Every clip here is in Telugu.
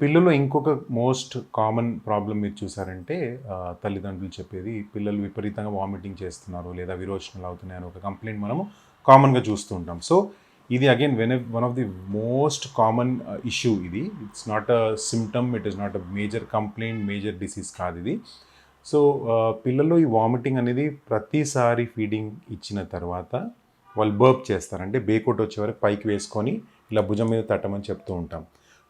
పిల్లలు ఇంకొక మోస్ట్ కామన్ ప్రాబ్లం మీరు చూసారంటే తల్లిదండ్రులు చెప్పేది పిల్లలు విపరీతంగా వామిటింగ్ చేస్తున్నారు లేదా విరోచనలు అవుతున్నాయి అని ఒక కంప్లైంట్ మనము కామన్గా చూస్తూ ఉంటాం. సో ఇది again when one of the most common issue ఇది. It's not a symptom it is not a major complaint major disease కాదు ఇది. సో పిల్లల్లో ఈ వామిటింగ్ అనేది ప్రతిసారి ఫీడింగ్ ఇచ్చిన తర్వాత వాళ్ళు బర్ప్ చేస్తారంటే బేకోట్ వచ్చే వరకు పైకి వేసుకొని ఇలా భుజం మీద తట్టమని చెప్తూ ఉంటాం.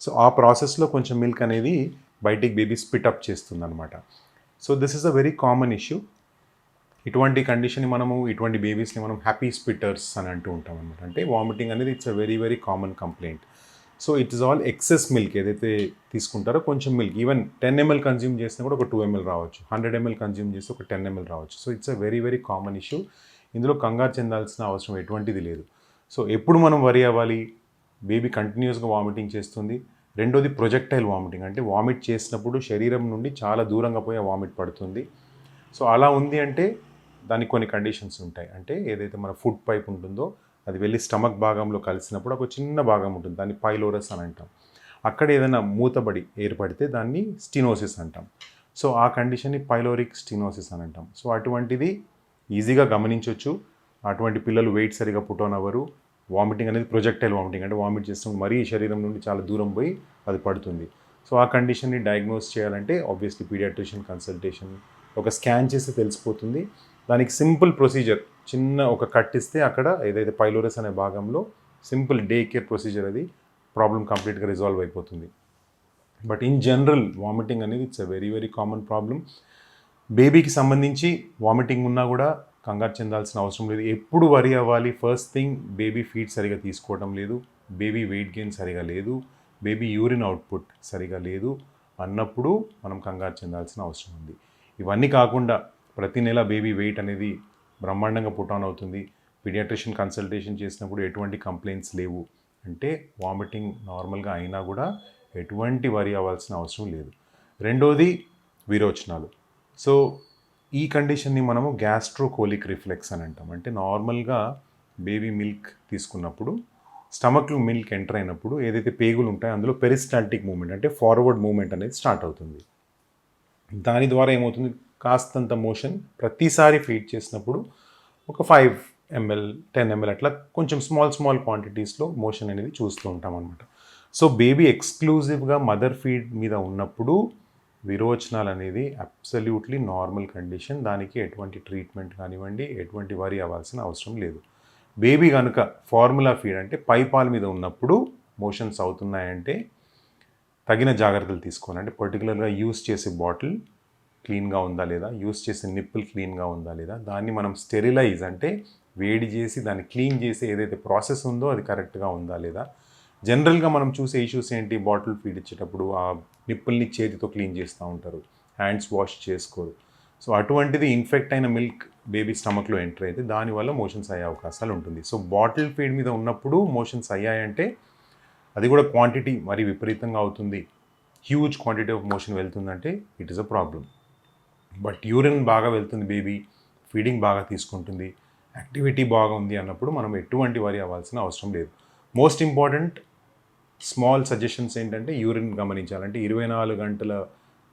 సో ఆ ప్రాసెస్లో కొంచెం మిల్క్ అనేది బయటికి బేబీ స్పిటప్ అప్ చేస్తుంది అనమాట so this is a very common issue. ఇటువంటి కండిషన్ని మనము ఇటువంటి బేబీస్ని మనం హ్యాపీ స్పిట్టర్స్ అని అంటూ ఉంటాం అనమాట అంటే వామిటింగ్ అనేది it's a very very common complaint. So it is all excess milk ఏదైతే తీసుకుంటారో కొంచెం milk. Even ten ML consume చేసినా కూడా ఒక టూ ఎంఎల్ రావచ్చు. హండ్రెడ్ ఎంఎల్ కన్జ్యూమ్ చేస్తే ఒక టెన్ ఎంఎల్ రావచ్చు. So it's a very very common issue. ఇందులో కంగారు చెందాల్సిన అవసరం ఎటువంటిది లేదు. సో ఎప్పుడు మనం వరి అవ్వాలి? బేబీ కంటిన్యూస్గా వామిటింగ్ చేస్తుంది. రెండోది ప్రొజెక్టైల్ వామిటింగ్. అంటే వామిట్ చేసినప్పుడు శరీరం నుండి చాలా దూరంగా పోయి వామిట్ పడుతుంది. సో అలా ఉంది అంటే దానికి కొన్ని కండిషన్స్ ఉంటాయి. అంటే ఏదైతే మన ఫుడ్ పైప్ ఉంటుందో అది వెళ్ళి స్టమక్ భాగంలో కలిసినప్పుడు ఒక చిన్న భాగం ఉంటుంది. దాన్ని పైలోరస్ అని అంటాం. అక్కడ ఏదైనా మూతబడి ఏర్పడితే దాన్ని స్టినోసిస్ అంటాం. సో ఆ కండిషన్ని పైలోరిక్ స్టినోసిస్ అని అంటాం. సో అటువంటిది ఈజీగా గమనించవచ్చు అటువంటి పిల్లలు వెయిట్ సరిగా పుట్ వామిటింగ్ అనేది ప్రొజెక్టైల్ వామిటింగ్ అంటే వామిట్ చేస్తున్నప్పుడు మరీ శరీరం నుండి చాలా దూరం పోయి అది పడుతుంది. సో ఆ కండిషన్ని డయాగ్నోస్ చేయాలంటే ఆబ్వియస్లీ పీడియాట్రిషియన్ కన్సల్టేషన్ ఒక స్కాన్ చేస్తే తెలిసిపోతుంది. దానికి సింపుల్ ప్రొసీజర్ చిన్న ఒక కట్ ఇస్తే అక్కడ ఏదైతే పైలోరస్ అనే భాగంలో సింపుల్ డే కేర్ ప్రొసీజర్ అది ప్రాబ్లం కంప్లీట్గా రిజాల్వ్ అయిపోతుంది. బట్ ఇన్ జనరల్ వామిటింగ్ అనేది it's a very very common problem బేబీకి సంబంధించి వామిటింగ్ ఉన్నా కూడా కంగారు చెందాల్సిన అవసరం లేదు. ఎప్పుడు వరి అవ్వాలి? ఫస్ట్ థింగ్ బేబీ ఫీడ్ సరిగా తీసుకోవడం లేదు. బేబీ వెయిట్ గెయిన్ సరిగా లేదు. బేబీ యూరిన్ అవుట్పుట్ సరిగా లేదు. అన్నప్పుడు మనం కంగారు చెందాల్సిన అవసరం ఉంది. ఇవన్నీ కాకుండా ప్రతి నెల బేబీ వెయిట్ అనేది బ్రహ్మాండంగా పుట్ ఆన్ అవుతుంది. పీడియాట్రిషియన్ కన్సల్టేషన్ చేసినప్పుడు ఎటువంటి కంప్లైంట్స్ లేవు. అంటే వామిటింగ్ నార్మల్గా అయినా కూడా ఎటువంటి వరి అవ్వాల్సిన అవసరం లేదు. రెండోది విరోచనాలు. సో ఈ కండిషన్ని మనము గ్యాస్ట్రోకోలిక్ రిఫ్లెక్స్ అని అంటాం. అంటే నార్మల్గా బేబీ మిల్క్ తీసుకున్నప్పుడు స్టమక్లో మిల్క్ ఎంటర్ అయినప్పుడు ఏదైతే పేగులు ఉంటాయో అందులో పెరిస్టాల్టిక్ మూమెంట్ అంటే ఫార్వర్డ్ మూమెంట్ అనేది స్టార్ట్ అవుతుంది. దాని ద్వారా ఏమవుతుంది? కాస్తంత మోషన్ ప్రతిసారి ఫీడ్ చేసినప్పుడు ఒక ఫైవ్ ఎంఎల్ టెన్ ఎంఎల్ అట్లా కొంచెం స్మాల్ స్మాల్ క్వాంటిటీస్లో మోషన్ అనేది చూస్తూ ఉంటాం అనమాట సో బేబీ ఎక్స్క్లూజివ్గా మదర్ ఫీడ్ మీద ఉన్నప్పుడు విరోచనాలు అనేది అబ్సల్యూట్లీ నార్మల్ కండిషన్ దానికి ఎటువంటి ట్రీట్మెంట్ కానివ్వండి ఎటువంటి వరి అవ్వాల్సిన అవసరం లేదు. బేబీ కనుక ఫార్ములా ఫీడ్ అంటే పైపాల మీద ఉన్నప్పుడు మోషన్స్ అవుతున్నాయంటే తగిన జాగ్రత్తలు తీసుకోవాలి. అంటే పర్టికులర్గా యూస్ చేసే బాటిల్ క్లీన్గా ఉందా లేదా యూస్ చేసే నిప్పులు క్లీన్గా ఉందా లేదా దాన్ని మనం స్టెరిలైజ్ అంటే వేడి చేసి దాన్ని క్లీన్ చేసి ఏదైతే ప్రాసెస్ ఉందో అది కరెక్ట్గా ఉందా లేదా జనరల్గా మనం చూసే ఇష్యూస్ ఏంటి? బాటిల్ ఫీడ్ ఇచ్చేటప్పుడు ఆ నిప్పుల్ని చేతితో క్లీన్ చేస్తూ ఉంటారు. హ్యాండ్స్ వాష్ చేసుకోరు. సో అటువంటిది ఇన్ఫెక్ట్ అయిన మిల్క్ బేబీ స్టమక్లో ఎంటర్ అయితే దానివల్ల మోషన్స్ అయ్యే అవకాశాలు ఉంటుంది. సో బాటిల్ ఫీడ్ మీద ఉన్నప్పుడు మోషన్స్ అయ్యాయంటే అది కూడా క్వాంటిటీ మరి విపరీతంగా అవుతుంది. Huge quantity of motion వెళ్తుందంటే it is a problem but urine బాగా వెళ్తుంది బేబీ ఫీడింగ్ బాగా తీసుకుంటుంది యాక్టివిటీ బాగా ఉంది అన్నప్పుడు మనం ఎటువంటి వరి అవ్వాల్సిన అవసరం లేదు. మోస్ట్ ఇంపార్టెంట్ స్మాల్ సజెషన్స్ ఏంటంటే యూరిన్ గమనించాలంటే ఇరవై నాలుగు గంటల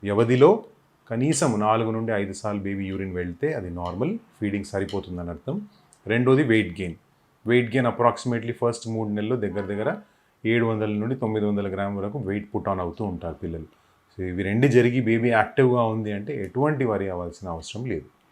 వ్యవధిలో కనీసం నాలుగు నుండి ఐదు సార్లు బేబీ యూరిన్ వెళ్తే అది నార్మల్ ఫీడింగ్ సరిపోతుందని అర్థం. రెండోది weight gain. Weight gain approximately first మూడు నెలలు దగ్గర దగ్గర ఏడు వందల నుండి తొమ్మిది వందల గ్రామ్ వరకు వెయిట్ పుట్ ఆన్ అవుతూ ఉంటారు పిల్లలు. సో ఇవి రెండు జరిగి బేబీ యాక్టివ్గా ఉంది అంటే ఎటువంటి వరి అవ్వాల్సిన అవసరం లేదు.